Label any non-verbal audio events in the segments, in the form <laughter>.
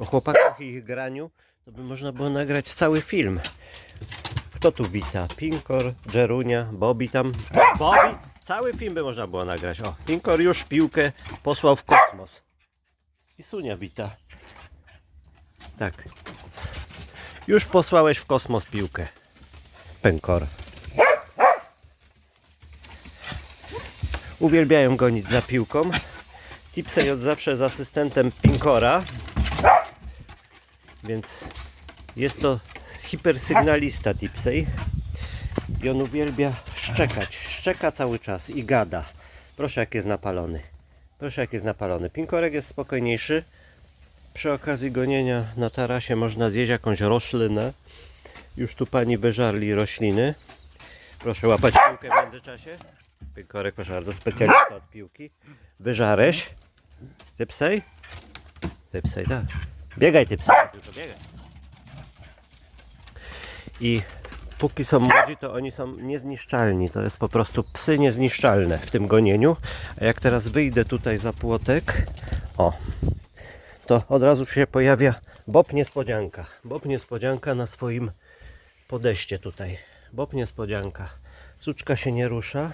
o chłopakach i ich graniu, to by można było nagrać cały film. Kto tu wita? Pinkor, Jerunia, Bobby tam. Bobby? Cały film by można było nagrać. O, Pinkor już piłkę posłał w kosmos. I Sunia wita. Tak. Już posłałeś w kosmos piłkę. Pękor. Uwielbiają gonić za piłką. Tipsej od zawsze z asystentem Pinkora. Więc jest to hipersygnalista Tipsej. I on uwielbia szczekać. Szczeka cały czas i gada. Proszę jak jest napalony. Proszę jak jest napalony. Pinkorek jest spokojniejszy. Przy okazji gonienia na tarasie można zjeść jakąś roślinę. Już tu pani wyżarli rośliny. Proszę łapać piłkę w międzyczasie. Pinkorek, proszę bardzo, specjalista od piłki. Wyżarłeś. Typsej? Typsej, tak. Biegaj I póki są młodzi, to oni są niezniszczalni. To jest po prostu psy niezniszczalne w tym gonieniu. A jak teraz wyjdę tutaj za płotek, o, to od razu się pojawia Bob Niespodzianka. Bob Niespodzianka na swoim podejście tutaj. Bob Niespodzianka. Suczka się nie rusza.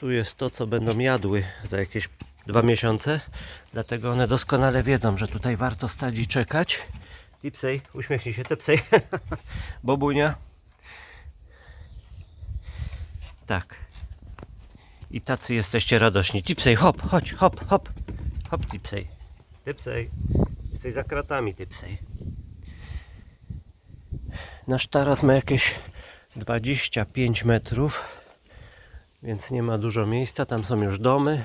Tu jest to, co będą jadły za jakieś dwa miesiące. Dlatego one doskonale wiedzą, że tutaj warto stać i czekać. Tipsej, uśmiechnij się, Tipsej. <laughs> Bobunia. Tak. I tacy jesteście radośni. Tipsej, hop, chodź, hop, hop. Hop, Tipsej. Tipsej. Jesteś za kratami, Tipsej. Nasz taras ma jakieś 25 metrów, więc nie ma dużo miejsca. Tam są już domy.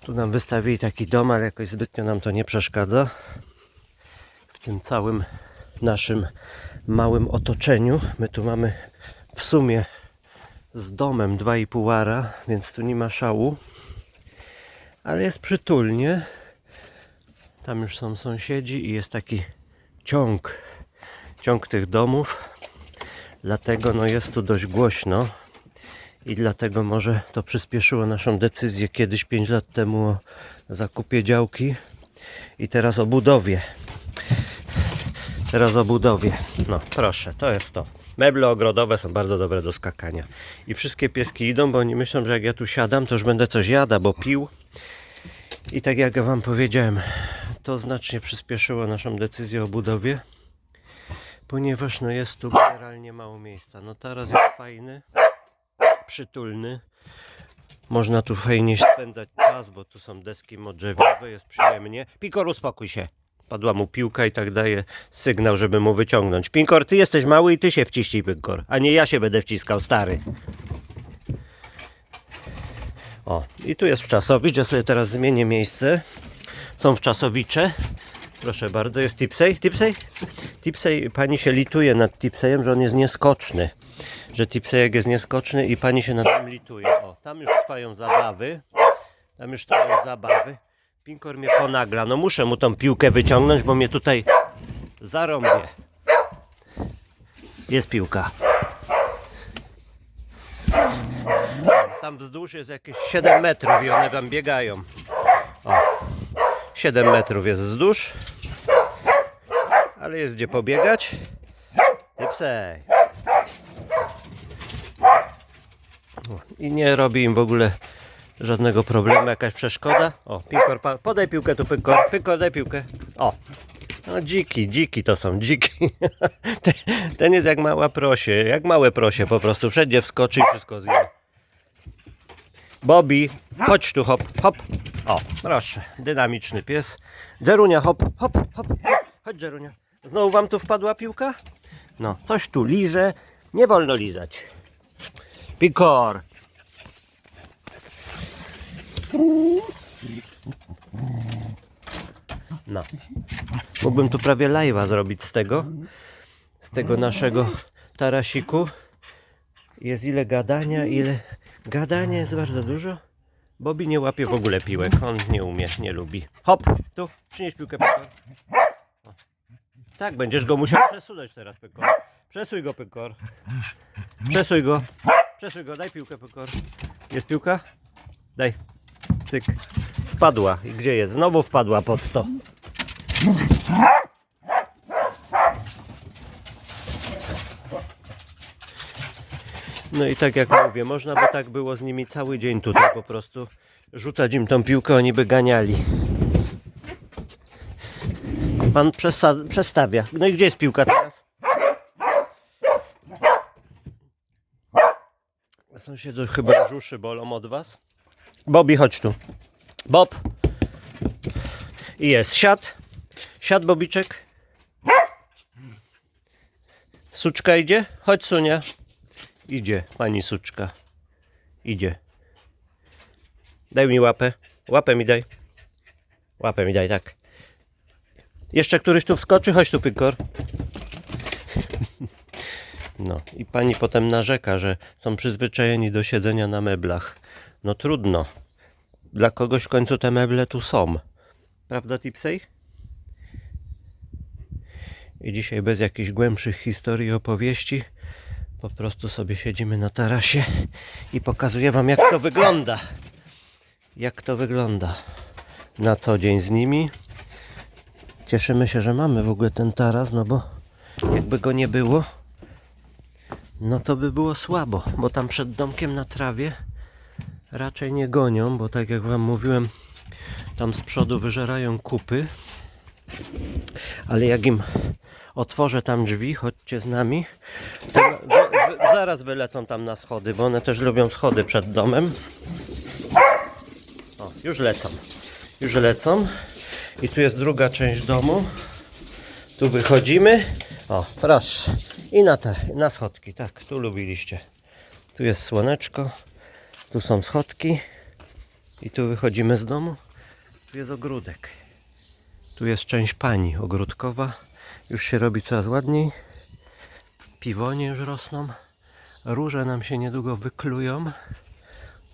Tu nam wystawili taki dom, ale jakoś zbytnio nam to nie przeszkadza. W tym całym naszym małym otoczeniu. My tu mamy w sumie z domem 2,5 ara, więc tu nie ma szału. Ale jest przytulnie. Tam już są sąsiedzi i jest taki ciąg, ciąg tych domów. Dlatego no jest tu dość głośno i dlatego może to przyspieszyło naszą decyzję kiedyś 5 lat temu o zakupie działki i teraz o budowie. Teraz o budowie. No proszę, to jest to. Meble ogrodowe są bardzo dobre do skakania. I wszystkie pieski idą, bo oni myślą, że jak ja tu siadam, to już będę coś jada, bo pił. I tak jak ja wam powiedziałem, to znacznie przyspieszyło naszą decyzję o budowie, ponieważ no jest tu generalnie mało miejsca. No teraz jest fajny, przytulny. Można tu fajnie spędzać czas, bo tu są deski modrzewiowe, jest przyjemnie. Pikor, uspokój się. Padła mu piłka i tak daje sygnał, żeby mu wyciągnąć. Pinkor, ty jesteś mały i ty się wciśnij, Pinkor, a nie ja się będę wciskał, stary. O, i tu jest wczasowicz, ja sobie teraz zmienię miejsce. Są wczasowicze. Proszę bardzo, jest Tipsej. Tipsej? Tipsej, pani się lituje nad Tipsejem, że on jest nieskoczny. Że Tipsejek jest nieskoczny i pani się nad nim lituje. O, tam już trwają zabawy. Tam już trwają zabawy. Pinkor mnie ponagla. No muszę mu tą piłkę wyciągnąć, bo mnie tutaj zarąbie. Jest piłka. Tam wzdłuż jest jakieś 7 metrów i one tam biegają. O, 7 metrów jest wzdłuż. Ale jest gdzie pobiegać. Typsej. O, I nie robi im w ogóle żadnego problemu, jakaś przeszkoda. O, Pinkor, pa- podaj piłkę tu, Pinkor. Pinkor, daj piłkę. O. No dziki, dziki to są, dziki. Ten, ten jest jak mała prosie, jak małe prosie po prostu. Wszędzie wskoczy i wszystko zje. Bobby, chodź tu, hop, hop. O, proszę, dynamiczny pies. Jerunia, hop, hop, hop. Chodź, Jerunia. Znowu wam tu wpadła piłka? No, coś tu liże. Nie wolno lizać. Pikor. No. Mógłbym tu prawie live'a zrobić z tego. Z tego naszego tarasiku. Jest ile gadania, ile... Gadania jest bardzo dużo. Bobby nie łapie w ogóle piłek. On nie umie, nie lubi. Hop, tu, przynieś piłkę. Tak, będziesz go musiał przesunąć teraz, Pekor. Przesuj go, Pekor. Przesuj go. Przesuj go, daj piłkę, Pekor. Jest piłka? Daj. Cyk. Spadła. I gdzie jest? Znowu wpadła pod to. No i tak jak mówię, można by tak było z nimi cały dzień tutaj po prostu rzucać im tą piłkę, oni by ganiali. Pan przestawia. No i gdzie jest piłka teraz? Sąsiedzy chyba już uszy bolą od was. Bobby, chodź tu. Bob. I jest. Siad. Siad, Bobiczek. Suczka idzie? Chodź, Sunia. Idzie, pani suczka. Idzie. Daj mi łapę. Łapę mi daj. Łapę mi daj, tak. Jeszcze któryś tu wskoczy? Chodź tu, Pykor. No i pani potem narzeka, że są przyzwyczajeni do siedzenia na meblach. No trudno. Dla kogoś w końcu te meble tu są. Prawda, Tipsej? I dzisiaj bez jakichś głębszych historii, opowieści, po prostu sobie siedzimy na tarasie i pokazuję Wam, jak to wygląda. Jak to wygląda na co dzień z nimi. Cieszymy się, że mamy w ogóle ten taras, no bo jakby go nie było, no to by było słabo, bo tam przed domkiem na trawie raczej nie gonią, bo tak jak Wam mówiłem, tam z przodu wyżerają kupy. Ale jak im otworzę tam drzwi, chodźcie z nami, to zaraz wylecą tam na schody, bo one też lubią schody przed domem. O, już lecą. Już lecą. I tu jest druga część domu. Tu wychodzimy. O, proszę. I na te, na schodki, tak, tu lubiliście. Tu jest słoneczko, tu są schodki. I tu wychodzimy z domu. Tu jest ogródek. Tu jest część pani ogródkowa. Już się robi coraz ładniej. Piwonie już rosną. Róże nam się niedługo wyklują.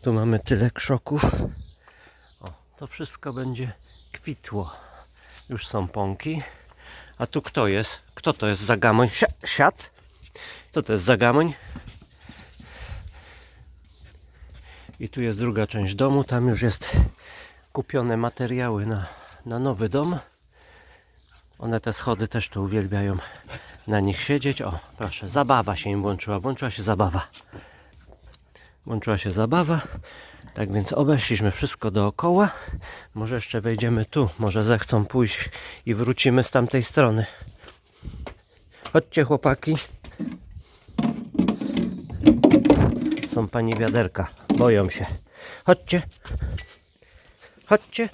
Tu mamy tyle krzoków. O, to wszystko będzie kwitło. Już są pąki. A tu kto jest? Kto to jest za gamoń? Si- siat? Co to jest za gamoń? I tu jest druga część domu. Tam już jest kupione materiały na, na nowy dom. One te schody też tu uwielbiają na nich siedzieć. O, proszę, zabawa się im włączyła. Włączyła się zabawa. Włączyła się zabawa. Tak więc obeszliśmy wszystko dookoła. Może jeszcze wejdziemy tu. Może zechcą pójść i wrócimy z tamtej strony. Chodźcie chłopaki. Są pani wiaderka. Boją się. Chodźcie. Chodźcie.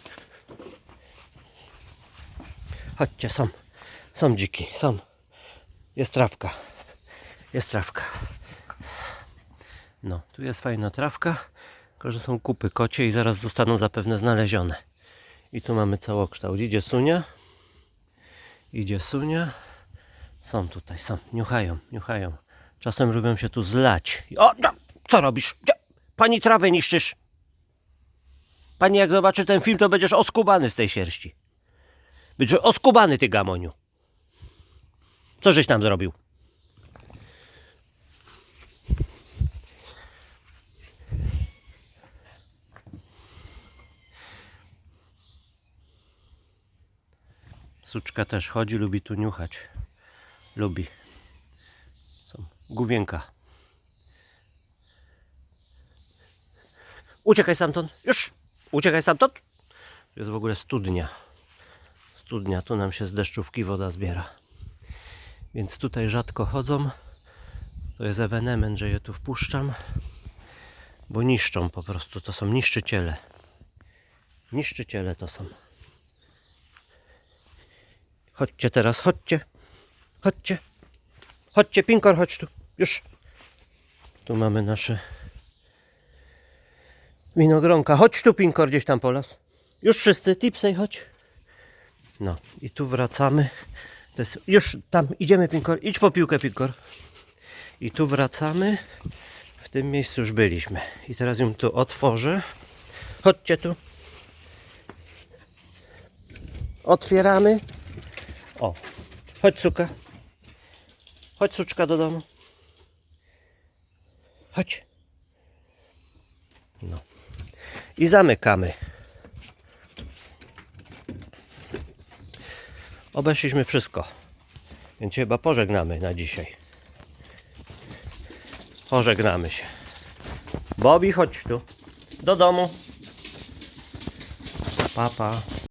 Chodźcie, są. Są dziki, są. Jest trawka. Jest trawka. No, tu jest fajna trawka, tylko że są kupy kocie i zaraz zostaną zapewne znalezione. I tu mamy całokształt. Idzie sunia. Idzie sunia. Są tutaj, są. Niuchają, niuchają. Czasem lubią się tu zlać. O, no, co robisz? Pani trawę niszczysz. Pani jak zobaczy ten film, to będziesz oskubany z tej sierści. Będziesz oskubany, ty gamoniu. Co żeś tam zrobił? Suczka też chodzi, lubi tu niuchać. Lubi. Są główienka. Uciekaj stamtąd. Już! Uciekaj stamtąd. Tu jest w ogóle studnia. Studnia, tu nam się z deszczówki woda zbiera. Więc tutaj rzadko chodzą. To jest ewenement, że je tu wpuszczam. Bo niszczą po prostu. To są niszczyciele. Niszczyciele to są. Chodźcie teraz, chodźcie. Chodźcie. Chodźcie, Pinkor, chodź tu. Już. Tu mamy nasze winogronka. Chodź tu, Pinkor, gdzieś tam po las. Już wszyscy, Tipsej, chodź. No i tu wracamy. To jest, już tam idziemy, Pinkor. Idź po piłkę, Pinkor. I tu wracamy. W tym miejscu już byliśmy. I teraz ją tu otworzę. Chodźcie tu. Otwieramy. O, chodź suka. Chodź suczka do domu. Chodź. No. i zamykamy. Obeszliśmy wszystko, więc chyba pożegnamy na dzisiaj. Pożegnamy się. Bobby, chodź tu. Do domu. Pa, pa.